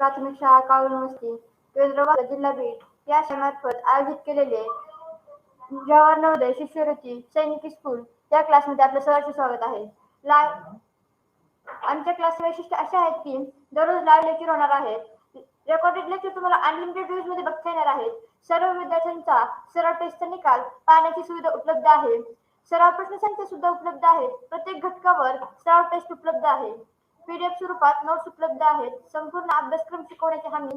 प्राथमिक शाळा काळून वस्ती केंद्रवाद जिल्हा बीट या शाळेमार्फत आयोजित केलेले जवाहर नवोदय शिष्यवृत्ती सैनिक स्कूल या क्लासमध्ये आपलं सहर्ष स्वागत आहे. ला आमच्या क्लास वैशिष्ट्य असे आहेत की दररोज लाईव्ह लेक्चर होणार आहेत. रेकॉर्डेड लेक्चर तुम्हाला अनलिमिटेड व्ह्यूजमध्ये बघता येणार आहेत. सर्व विद्यार्थ्यांचा सराव टेस्टचा निकाल पाहण्याची सुविधा उपलब्ध आहे. सराव प्रश्नसंख्या सुद्धा उपलब्ध आहे प्रत्येक घटकावर सराव टेस्ट उपलब्ध आहे. पीडीएफ स्वरूपात नोट्स उपलब्ध आहेत. संपूर्ण अभ्यासक्रम शिकवण्याची हमी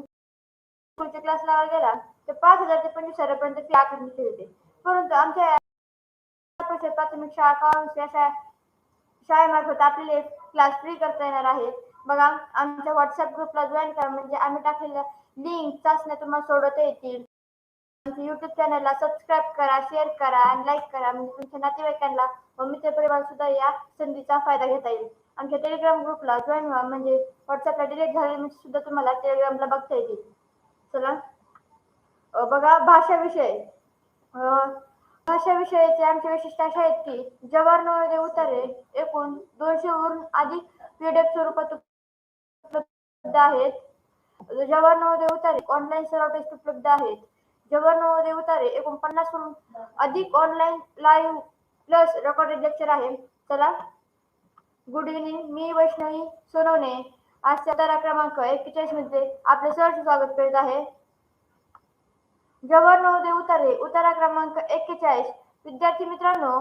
पुढच्या क्लास लावायला गेला तर पाच हजार ते पंचवीस हजारापर्यंत फी आकारण्यात येते परंतु आमच्या प्राथमिक शाळा काळूस या शाळा शाळेमार्फत आपले क्लास फ्री करता येणार आहेत बघा आमच्या व्हॉट्सअप ग्रुपला जॉईन करा. म्हणजे आम्ही टाकलेल्या लिंक चाचण्या तुम्हाला सोडवता येतील. आमच्या युट्यूब चॅनलला सबस्क्राईब करा शेअर करा आणि लाईक करा. म्हणजे तुमच्या नातेवाईकांना व मित्रपरिवार सुद्धा या संधीचा फायदा घेता येईल. आमच्या टेलिग्राम ग्रुपला जॉईन व्हा. म्हणजे व्हॉट्सअपला डिलीट झाले म्हणजे सुद्धा तुम्हाला टेलिग्रामला बघता येतील. चला. बघा भाषा विषय. भाषा विषयाचे आमचे वैशिष्ट्य असे आहेत की जवाहर नवोदय उतारे एकूण दोनशेवरून अधिक पीडीएफ स्वरूपात उपलब्ध आहेत. जवाहर नवोदय उतारे ऑनलाईन सराव टेस्ट उपलब्ध आहेत. जवाहर नवोदय उतारे एकूण अधिक online live plus recorded lecture आहे. चला. गुड इव्हनिंग मी वैष्णवी सोनवणे. आजच्या तारा क्रमांक एक्केचाळीसमध्ये आपले सहर्ष स्वागत करीत आहे. जवळ नवोदय उतारे उतारा क्रमांक एक्केचाळीस विद्यार्थी मित्रांनो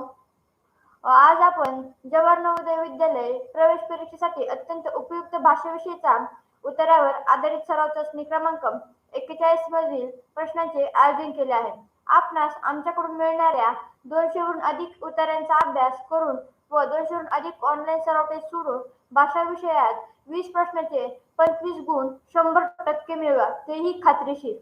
आज आपण जवाहर नवोदय विद्यालय प्रवेश परीक्षेसाठी अत्यंत उपयुक्त भाषाविषयीचा उतारावर आधारित सराव चाचणी क्रमांक एक्केचाळीस मधील प्रश्नांचे आयोजन केले आहे. आपणास आमच्याकडून मिळणाऱ्या दोनशेहून अधिक उतार्यांचा अभ्यास करून व दोनशेहून अधिक ऑनलाईन सराव टेस्ट सोडून भाषा विषयात वीस प्रश्नाचे पंचवीस गुण शंभर टक्के मिळवा. तेही खात्रीशीर.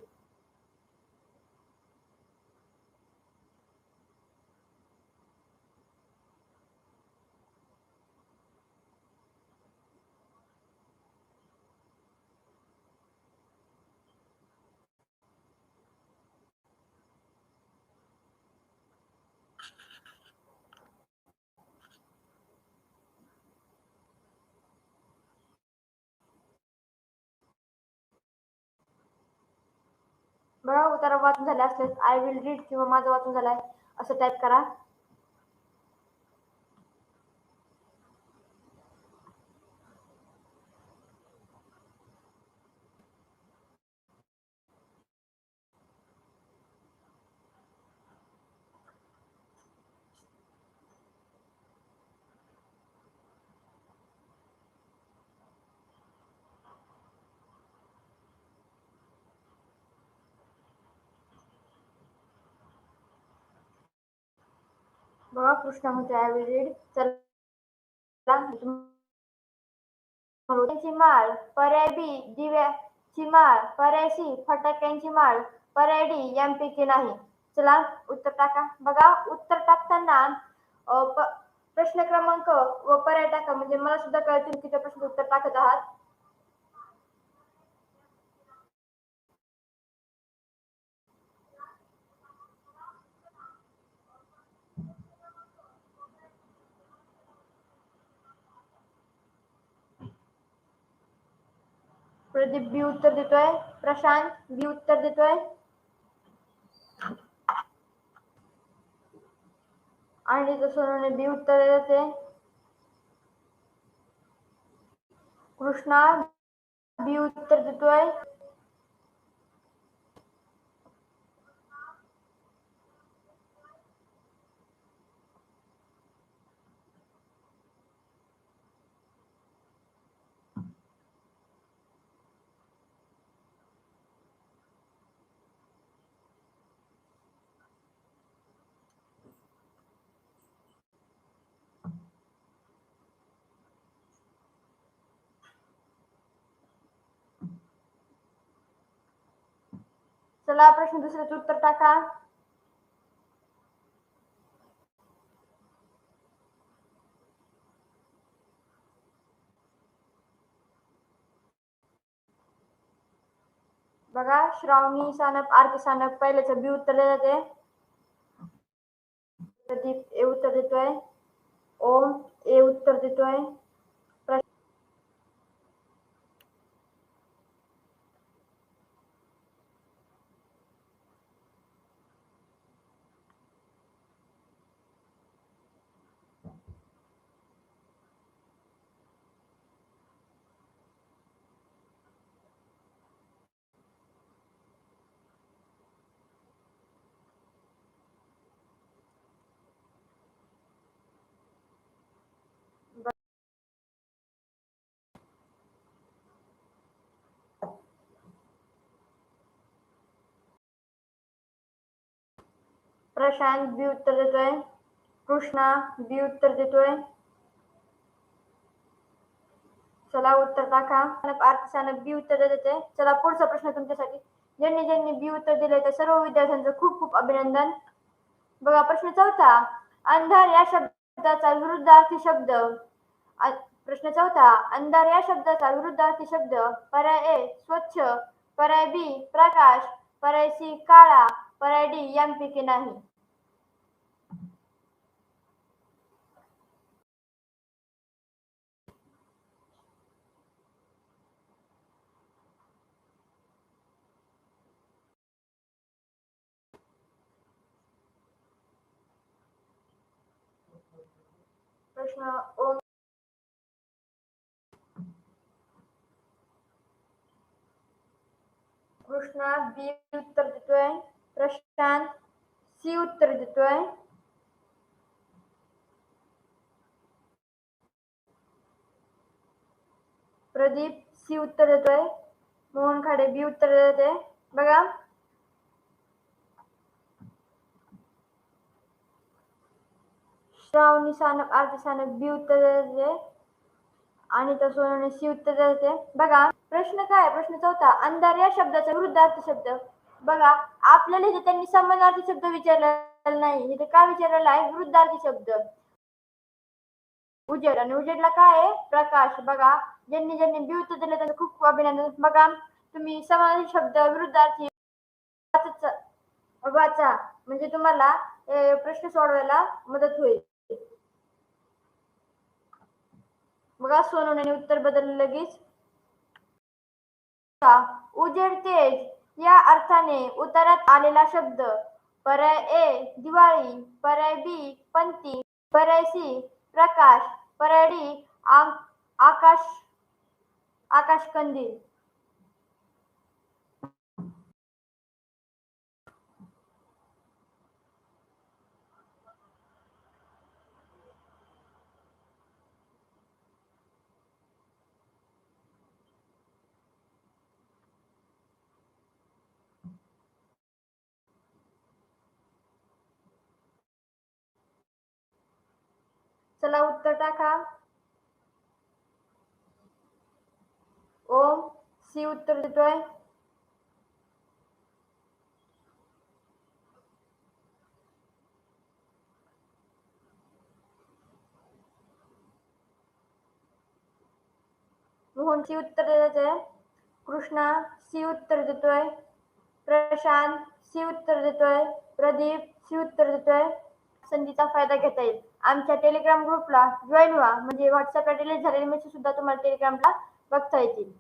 बघा उतारा वाचून झाला असल्यास आय विल रीड किंवा माझं वाचून झालं आहे असं टाईप करा. बघा कृष्णा आय विल रीड चला माळ पर्याय बी दिव्याची माळ पर्याय सी फटाक्यांची माळ पर्याय डी यांपैकी नाही. चला उत्तर टाका. बघा उत्तर टाकताना प्रश्न क्रमांक व पर्याय टाका. म्हणजे मला सुद्धा कळतील की त्या प्रश्न उत्तर टाकत आहात. प्रदीप बी उत्तर देतोय. प्रशांत बी उत्तर देतोय. आणि सोनूने बी उत्तर देते. कृष्णा बी उत्तर देतोय. चला प्रश्न दुसऱ्याचं उत्तर टाका. बघा श्रावणी सानप आरती सानप पहिल्याच बी उत्तर देते प्रदीप ए उत्तर देतोय. ओम ए उत्तर देतोय. प्रशांत बी उत्तर देतोय. कृष्णा बी उत्तर देतोय. चला उत्तर टाका. आर्थिक बी उत्तर देते चला पुढचा प्रश्न तुमच्यासाठी. ज्यांनी ज्यांनी बी उत्तर दिले त्या सर्व विद्यार्थ्यांचं खूप खूप अभिनंदन. बघा प्रश्न चौथा. अंधार या शब्दाचा विरुद्धार्थी शब्द. प्रश्न चौथा. अंधार या शब्दाचा विरुद्धार्थी शब्द. पर्याय ए स्वच्छ. पर्याय बी प्रकाश. पर्याय सी काळा. पर्याय डी यांपैकी नाही. प्रश्न ओम कृष्णा बी उत्तर देतोय प्रशांत सी उत्तर देतोय. प्रदीप सी उत्तर देतोय मोहन खाडे बी उत्तर देते बघा श्रावणी सानप आरती सानप बी उत्तर देते. आणि त्या सोनवणे सी उत्तर देते. बघा प्रश्न काय प्रश्न चौथा अंधार या शब्दाचा विरुद्धार्थी शब्द. बघा आपल्याला इथे त्यांनी समानार्थी शब्द विचारलेला नाही. इथे काय विचारलेला आहे? विरुद्धार्थी शब्द. उजेड. आणि उजेडला काय आहे? प्रकाश. बघा ज्यांनी ज्यांनी बी उत्तर दिले त्यांचं खूप अभिनंदन. बघा तुम्ही समानार्थी शब्द विरुद्धार्थी वाचा. वाचा. म्हणजे तुम्हाला प्रश्न सोडवायला मदत होईल. बघा सोनवणे उत्तर बदललं लगेच. उजेड तेज या अर्थाने उतारात आलेला शब्द. पर्याय ए दिवाळी पर्याय बी पंती पर्याय सी प्रकाश पर्याय डी आकाश आकाश कंदील चला उत्तर टाका. ओम सी उत्तर देतोय. मोहन सी उत्तर देतोय. कृष्णा सी उत्तर देतोय. प्रशांत सी उत्तर देतोय. प्रदीप सी उत्तर देतोय. संधीचा फायदा घेता येईल. आमच्या टेलिग्राम ग्रुपला जॉईन व्हा. म्हणजे व्हॉट्सअपला डिलीट झालेले मेसेज सुद्धा तुम्हाला टेलिग्रामला बघता येतील.